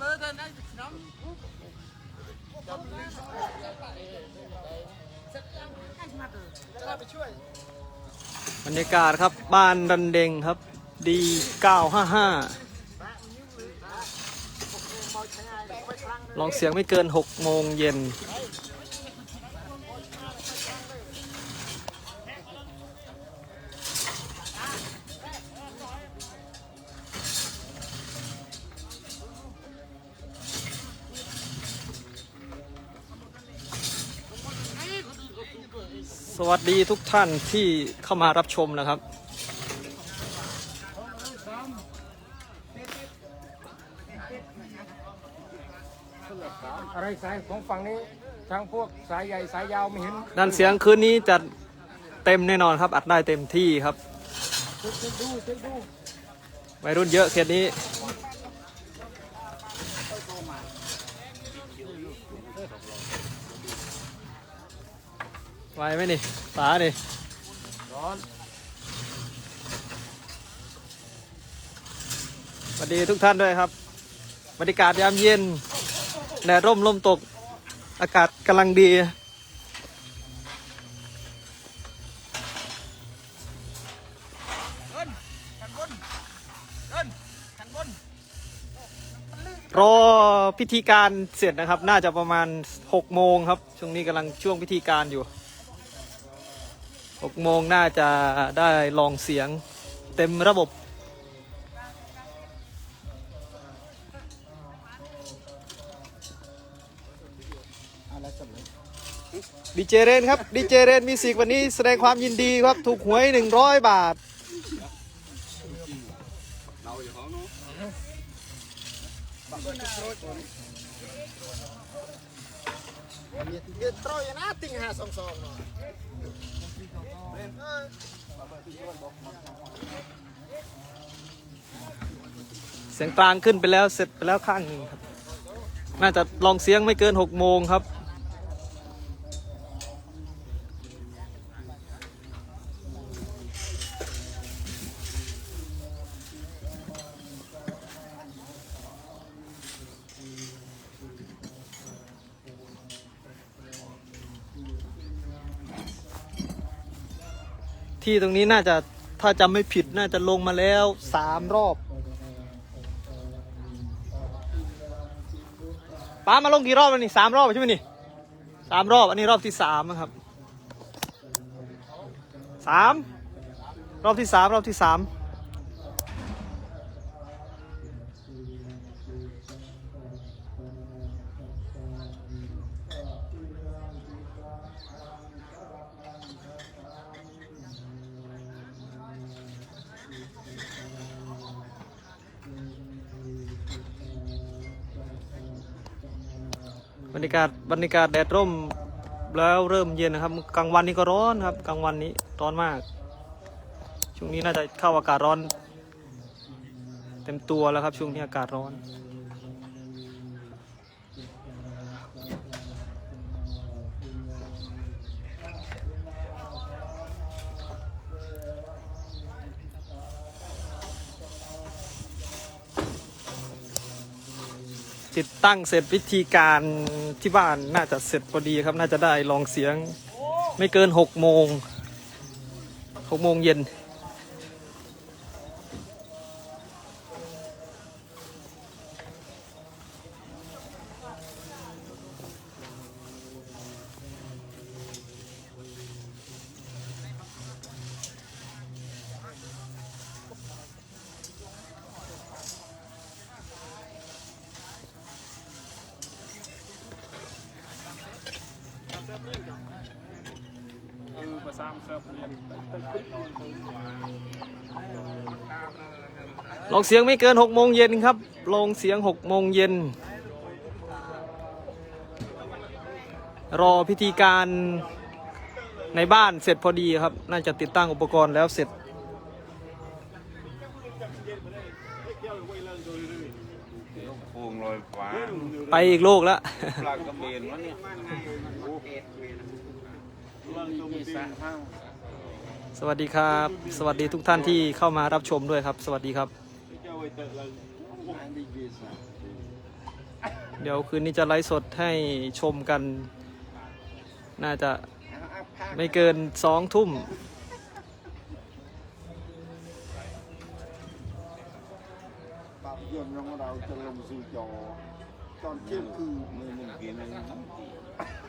บอร์กันะน้องบรรยากาศครับบ้านดันเดงครับดี955ลองเสียงไม่เกิน 6 โมงเย็น วัสดีทุกท่านที่เข้ามารับชมนะครับ อะไรสายของฝั่งนี้ทางพวกสายใหญ่สายยาวไม่เห็นด้านเสียงคืนนี้จะเต็มแน่นอนครับ อัดได้เต็มที่ครับเช็คเช็คดูเช็คดูวัยรุ่นเยอะเขตนี้ ไหวไหมนี่ตานี่ร้อนสวัสดีทุกท่านด้วยครับ บรรยากาศยามเย็นแดดร่มลมตก อากาศกำลังดีเดินขันบนเดินขันบนรอพิธีการเสร็จนะครับ น่าจะประมาณ6โมงครับ ช่วงนี้กำลังช่วงพิธีการอยู่ 6โมงน่าจะได้ลองเสียงเต็มระบบดีเจเรนครับดีเจเรนมีสิกวันนี้แสดงความยินดีครับ ถูกหวย 100 บาทเดือดร้ เสียงกลางขึ้นไปแล้วเสร็จไปแล้วข้างหนึ่งครับ น่าจะลองเสียงไม่เกิน6โมงครับ ที่ตรงนี้น่าจะถ้าจำไม่ผิดน่าจะลงมาแล้วสามรอบป้ามาลงกี่รอบแล้วนี่สามรอบใช่ไหมนี่สามรอบอันนี้รอบที่สามนะครับสามรอบที่สามรอบที่สาม บรรยากาศบรรยากาศแดดร่มแล้วเริ่มเย็นนะครับ กลางวันนี้ก็ร้อนครับ กลางวันนี้ร้อนมาก ช่วงนี้น่าจะเข้าอากาศร้อน เต็มตัวแล้วครับ ช่วงนี้อากาศร้อน ติดตั้งเสร็จวิธีการที่บ้านน่าจะเสร็จพอดีครับ น่าจะได้ลองเสียงไม่เกินหกโมงหกโมงเย็น ลงเสียงไม่เกินหกโมงเย็นครับ ลงเสียงหกโมงเย็น รอพิธีการในบ้านเสร็จพอดีครับ น่าจะติดตั้งอุปกรณ์แล้วเสร็จโป่งลอยฟ้าไปอีกโลกแล้ว ปลากระเบนวะเนี่ย มีสระเท่า สวัสดีครับ สวัสดีทุกท่านที่เข้ามารับชมด้วยครับ สวัสดีครับ เดี๋ยวคืนนี้จะไลฟ์สดให้ชมกัน น่าจะไม่เกินสองทุ่มยนต์ของเราจะลงสู่จอตอนเที่ยงคืนไม่มึงกินอหนเคยตอนนั้นตลอดยิ่งนตร์ของเราจะลงสู่จอตอนเที่ยงคืน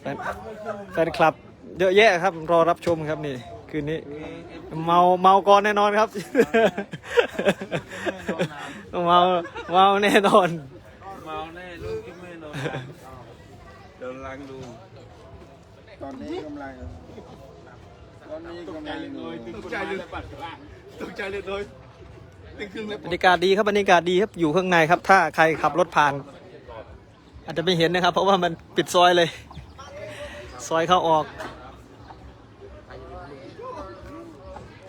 แฟนแฟนคลับ เยอะแยะครับรอรับชมครับนี่ คืนนี้ เมาเมาก่อนแน่นอนครับ เมาเมาแน่นอนเมาแน่ลูกที่ไม่นอนเดินลังดู ตอนนี้กำลังตอนนี้กำลังตกใจเลยปัดตกใจเลยโดยตึงครึ่งเลย บรรยากาศดีครับบรรยากาศดีครับอยู่ข้างในครับ ถ้าใครขับรถผ่าน อาจจะไม่เห็นนะครับ เพราะว่ามันปิดซอยเลย ซอยเข้าออก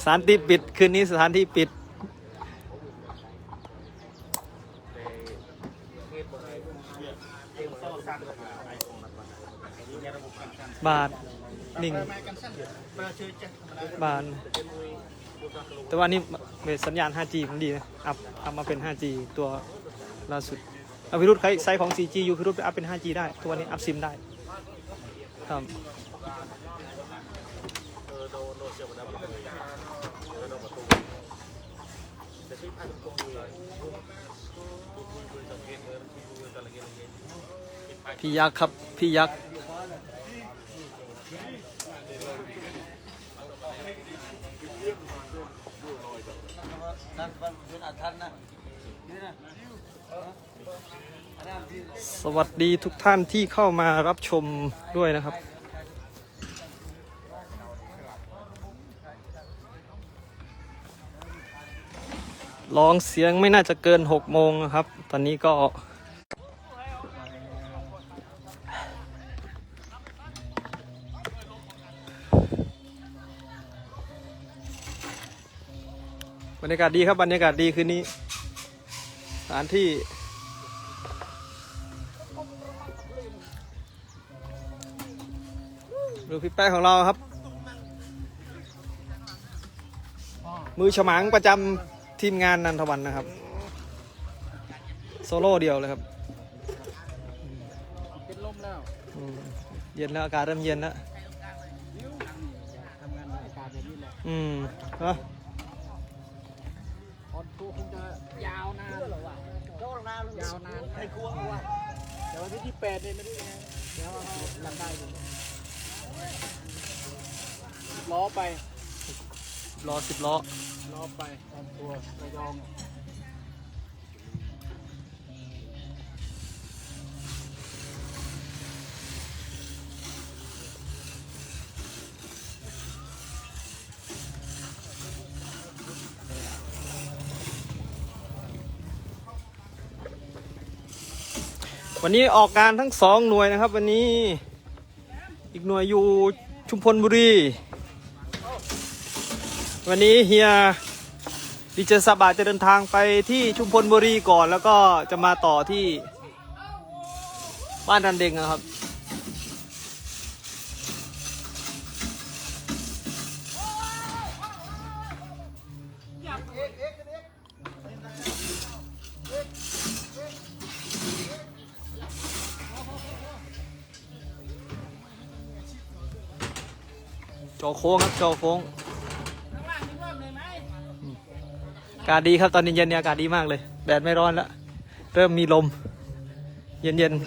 สถานที่ปิดคืนนี้สถานที่ปิดบาทนิ่งบาท แต่ว่านี่เบสสัญญาณ 5G มันดีนะอัพทำมาเป็น 5G ตัวล่าสุดเอาพิรุธใครไซส์ของ 4G อยู่พิรุธไปอัพเป็น 5G ได้ ตัวนี้อัพซิมได้ครับพี่ยักษ์ครับ พี่ยักษ์ สวัสดีทุกท่านที่เข้ามารับชมด้วยนะครับร้องเสียงไม่น่าจะเกินหกโมงนะครับ ตอนนี้ก็ บรรยากาศดีครับบรรยากาศดีคืนนี้ สถานที่ ดูพี่แป้งของเราครับ มือฉมังประจำทีมงานนันทวันนะครับ โซโล่เดียวเลยครับเป็นลมแล้วเย็นแล้วอากาศเริ่มเย็นแล้วทำงานอากาศแบบนี้แหละอืมเนอะออนทัวคงจะยาวนานหรอวะยาวนานยาวนานให้ครัวว่ะแต่วันที่แปดเนี่ยไม่รู้ยังไงเดี๋ยวเราลำได้อยู่ ล้อไปรอสิบล้อล้อไปออนทัวร์ระยองวันนี้ออกการทั้งสองหน่วยนะครับ วันนี้ อีกหน่วยอยู่ชุมพลบุรี วันนี้เฮียดิเจสบาจะเดินทางไปที่ชุมพลบุรีก่อน แล้วก็จะมาต่อที่บ้านดันเดงนะครับ จอโค้งครับจอโค้งอากาศดีครับตอนเย็นๆเนี่ยอากาศดีมากเลยแดดไม่ร้อนแล้ว เริ่มมีลม เย็นๆ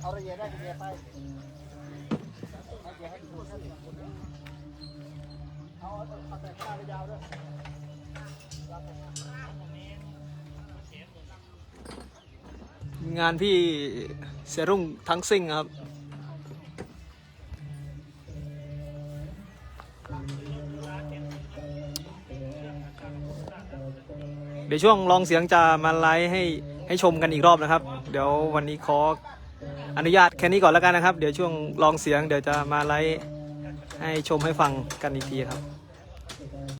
เอาระยได้ระยะไปๆ งานพี่เสรุ่งทั้งซิ่งครับ เดี๋ยวช่วงลองเสียงจะมาไลฟ์ให้ให้ชมกันอีกรอบนะครับ เดี๋ยววันนี้ขออนุญาตแค่นี้ก่อนแล้วกันนะครับ เดี๋ยวช่วงลองเสียงเดี๋ยวจะมาไลฟ์ให้ชมให้ฟังกันอีกทีครับ